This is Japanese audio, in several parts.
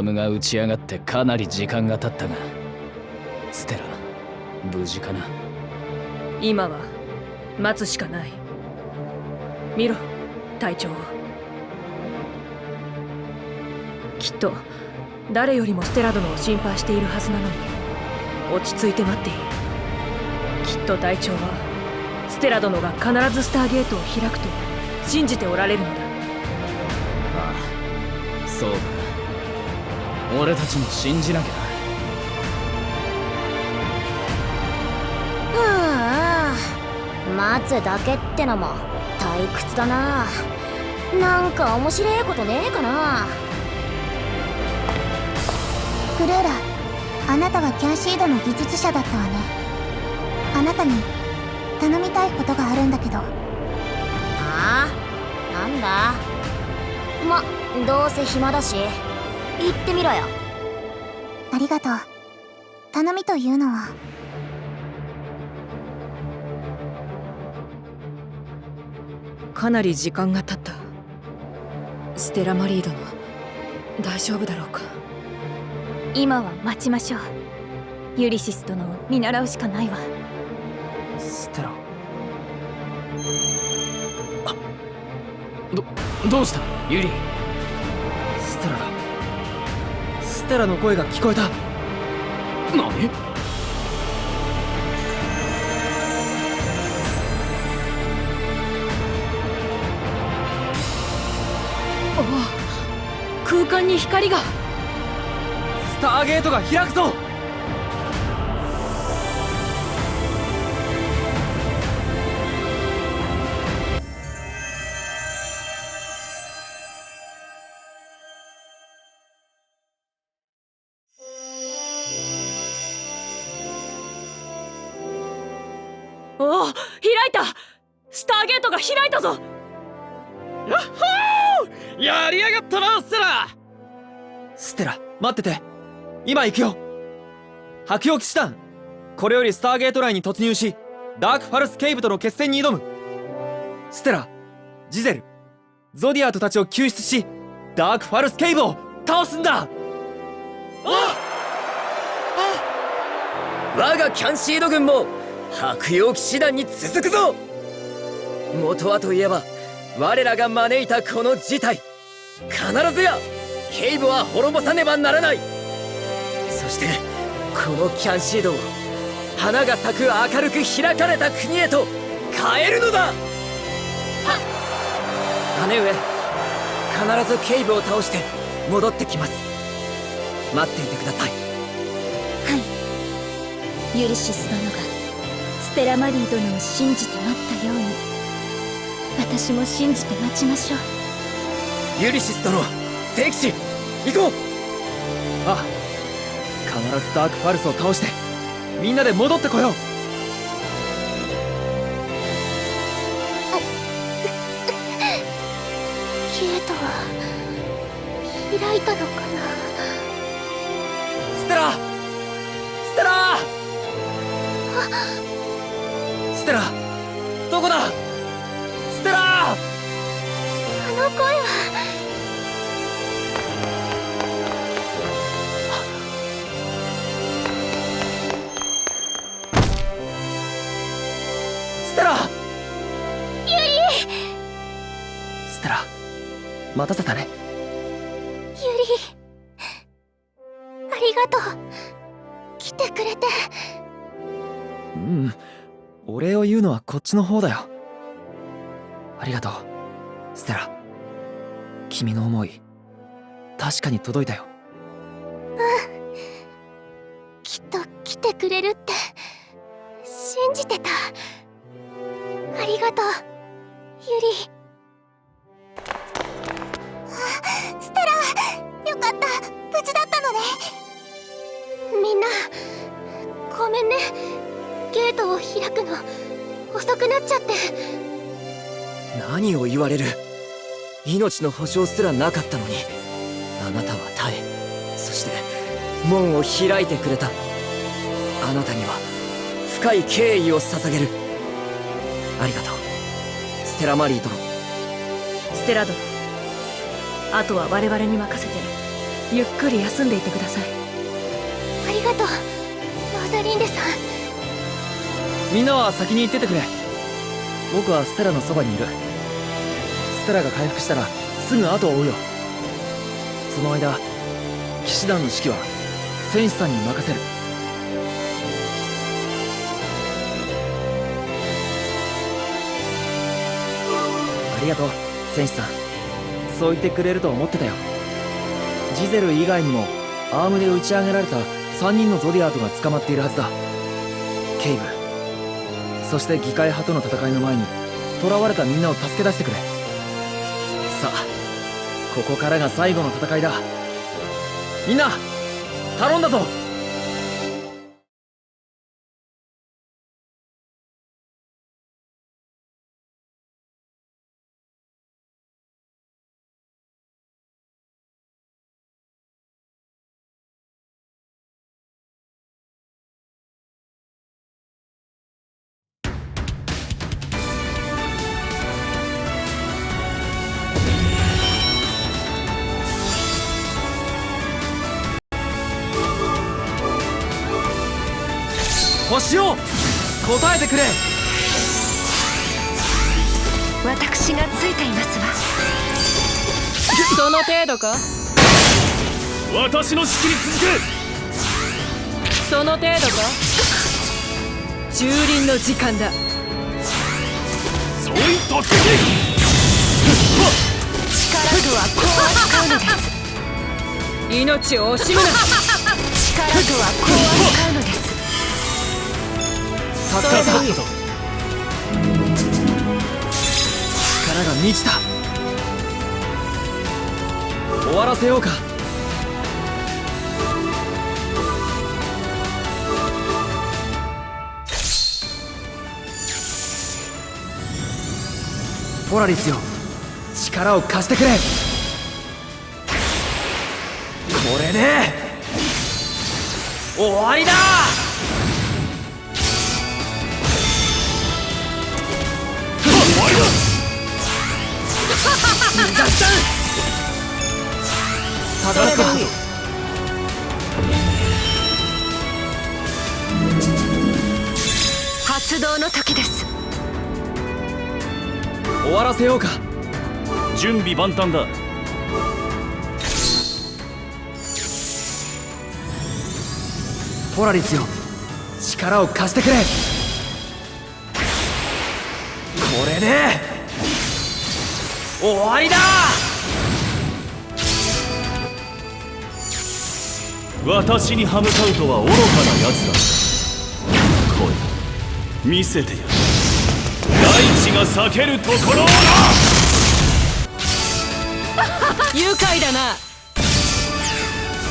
アームが打ち上がってかなり時間が経ったがステラ無事かな？今は待つしかない。見ろ隊長を。きっと誰よりもステラ殿を心配しているはずなのに。落ち着いて待っている。きっと隊長はステラ殿が必ずスターゲートを開くと信じておられるのだ。ああそうだ。な俺たちも信じなきゃ。はあ待つだけってのも退屈だな。なんか面白いことねえかな。クルーラあなたはキャンシードの技術者だったわね。あなたに頼みたいことがあるんだけど。ああなんだ。まどうせ暇だし行ってみろよ。ありがとう。頼みというのは。かなり時間が経った。ステラマリー殿大丈夫だろうか。今は待ちましょう。ユリシス殿を見習うしかないわ。ステラ。あどどうした？ユリテラの声が聞こえた。何？空間に光が。スターゲートが開くぞいた。スターゲートが開いたぞ。やりやがったなステラ。ステラ待ってて。今行くよ。白陽騎士団。これよりスターゲート内に突入しダークファルスケイブとの決戦に挑む。ステラジゼルゾディアートたちを救出しダークファルスケイブを倒すんだ。我がキャンシード軍も白陽騎士団に続くぞ。元はといえば我らが招いたこの事態。必ずやケイブは滅ぼさねばならない。そしてこのキャンシードを花が咲く明るく開かれた国へと変えるのだ。は姉上必ずケイブを倒して戻ってきます。待っていてください。ユリシス殿がステラマリー殿を信じて待ったように私も信じて待ちましょう。ユリシス殿聖騎士行こう！ああ必ずダークファルスを倒してみんなで戻ってこよう。ゲートは開いたのかなステラステラステラどこだ？ステラ！あの声は。ステラ！ユリ！ステラ待たせたね。ユリ。ありがとう。来てくれて。うんお礼を言うのはこっちの方だよ。ありがとう。ステラ君の思い確かに届いたよ。うん。きっと来てくれるって信じてた。ありがとうユリ。遅くなっちゃって。何を言われる。命の保証すらなかったのに。あなたは耐えそして門を開いてくれた。あなたには深い敬意を捧げる。ありがとう。ステラマリー殿。ステラ殿。あとは我々に任せてゆっくり休んでいてください。ありがとうローザリンデさん。みんなは先に行っててくれ僕はステラのそばにいる。ステラが回復したらすぐ後を追うよ。その間騎士団の指揮は戦士さんに任せる。ありがとう戦士さん。そう言ってくれると思ってたよ。ジゼル以外にもアームで打ち上げられた3人のゾディアートが捕まっているはずだ。ケイブそして議会派との戦いの前に囚われたみんなを助け出してくれ。さあここからが最後の戦いだ。みんな頼んだぞ。星を答えてくれ。私がついていますわ。その程度か？私の指揮に続その程度か？蹂躙の時間だ。けそういった敵力とはこう扱うのです。命を惜しむな。力とはこう扱うのです助かった。力が満ちた。終わらせようか。ポラリスよ。力を貸してくれ。これで終わりだわらせようか。準備万端だ。ポラリスよ。力を貸してくれ。これで終わりだ。私に歯向かうとは愚かな奴だ。来い。見せてやる。大地が裂けるところをな。愉快だな。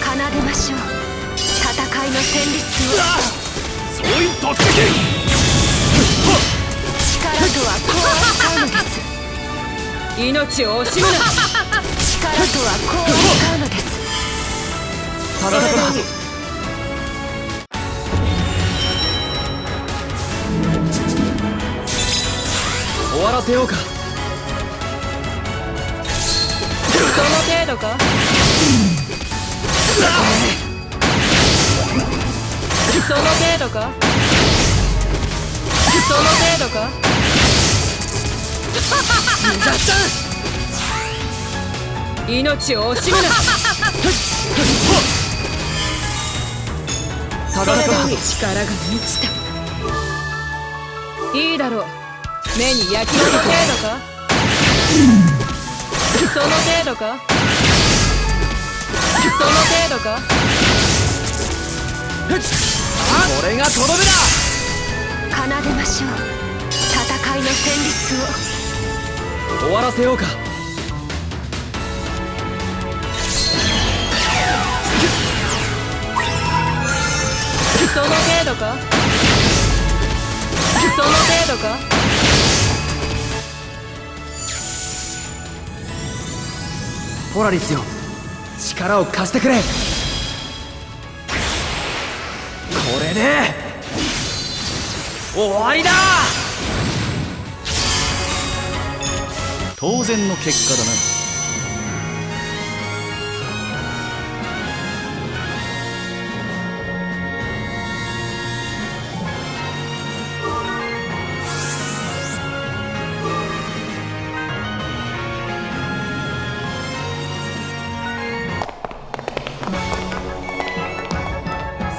奏でましょう。戦いの旋律を。そういった敵力とはこう扱うのです。命を惜しむな。力とはこう扱うのです。正しわらせようか。その程度か？その程度か？その程度か？命を惜しむな。正しか力が満ちた。いいだろう目に焼き付け程度か？その程度か？その程度か？これがとどめだ奏でましょう。戦いの旋律を。終わらせようか。その程度か？その程度か？ポラリスよ。力を貸してくれ。これで終わりだ。当然の結果だな。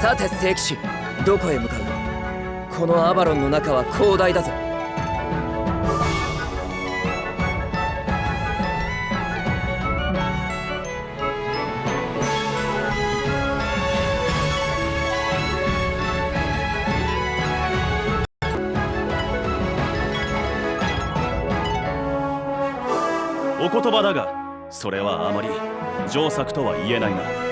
さて聖騎士どこへ向かう？このアバロンの中は広大だぞ。お言葉だがそれはあまり上策とは言えないな。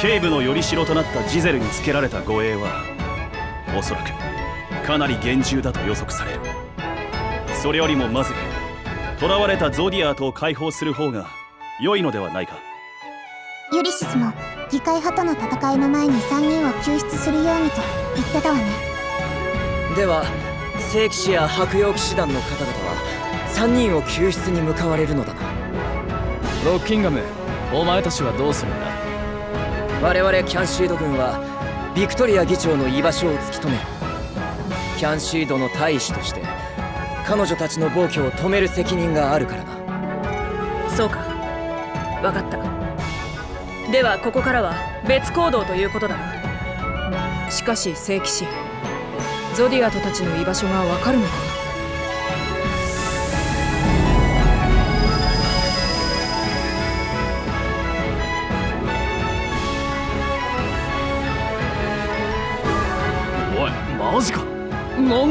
警部のより代となったジゼルにつけられた護衛はおそらくかなり厳重だと予測される。それよりもまず囚われたゾディアートを解放する方が良いのではないか。ユリシスも議会派との戦いの前に3人を救出するようにと言ってたわね。では聖騎士や白陽騎士団の方々は3人を救出に向かわれるのだな。ロッキンガムお前たちはどうするんだ？我々キャンシード軍はビクトリア議長の居場所を突き止めるキャンシードの大使として彼女たちの暴挙を止める責任があるからなそうか。分かった。ではここからは別行動ということだな。しかし聖騎士ゾディアトたちの居場所が分かるのか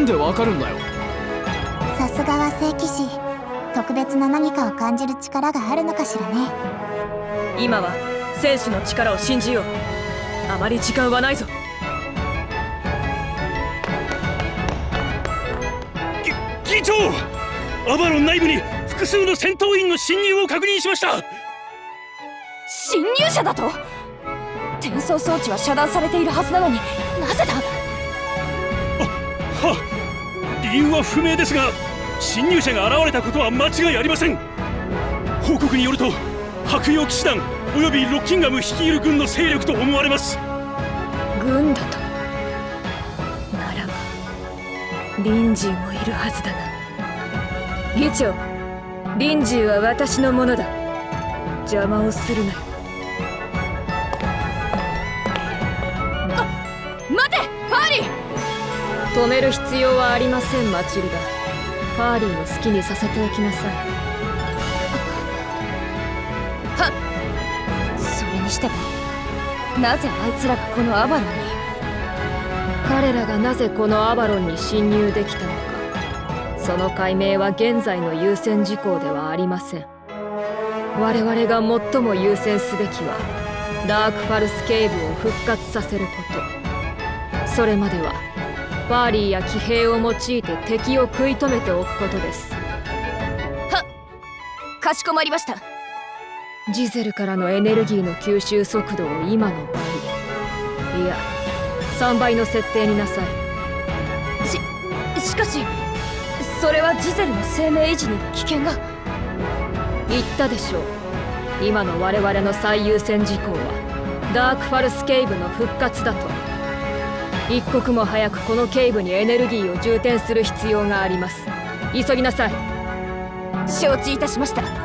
なんでわかるんだよ。さすがは聖騎士。特別な何かを感じる力があるのかしらね。今は戦士の力を信じよう。あまり時間はないぞ。議長アバロン内部に複数の戦闘員の侵入を確認しました。侵入者だと？転送装置は遮断されているはずなのになぜだ？は理由は不明ですが侵入者が現れたことは間違いありません。報告によると白陽騎士団およびロッキンガム率いる軍の勢力と思われます。軍だと？ならばリンジーもいるはずだな議長リンジーは私のものだ。邪魔をするな。よ止める必要はありませんマチルダ。ファーリーの好きにさせておきなさい。それにしてもなぜあいつらがこのアバロンに？彼らがなぜこのアバロンに侵入できたのか。その解明は現在の優先事項ではありません。我々が最も優先すべきはダークファルスケーブを復活させること。それまではファーリーや騎兵を用いて敵を食い止めておくことです。かしこまりました。ジゼルからのエネルギーの吸収速度を今の倍。いや3倍の設定になさい。しかしそれはジゼルの生命維持に危険が。言ったでしょう。今の我々の最優先事項はダークファルスケイブの復活だと一刻も早くこの警部にエネルギーを充填する必要があります。急ぎなさい。承知いたしました。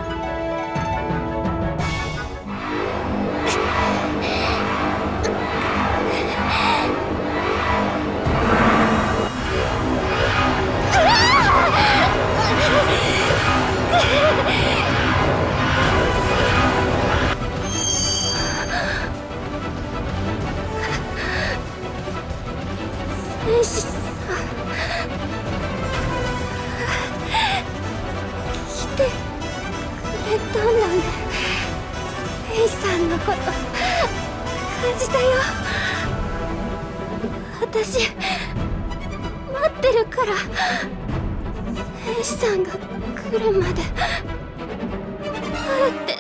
るから兵士さんが来るまでどって。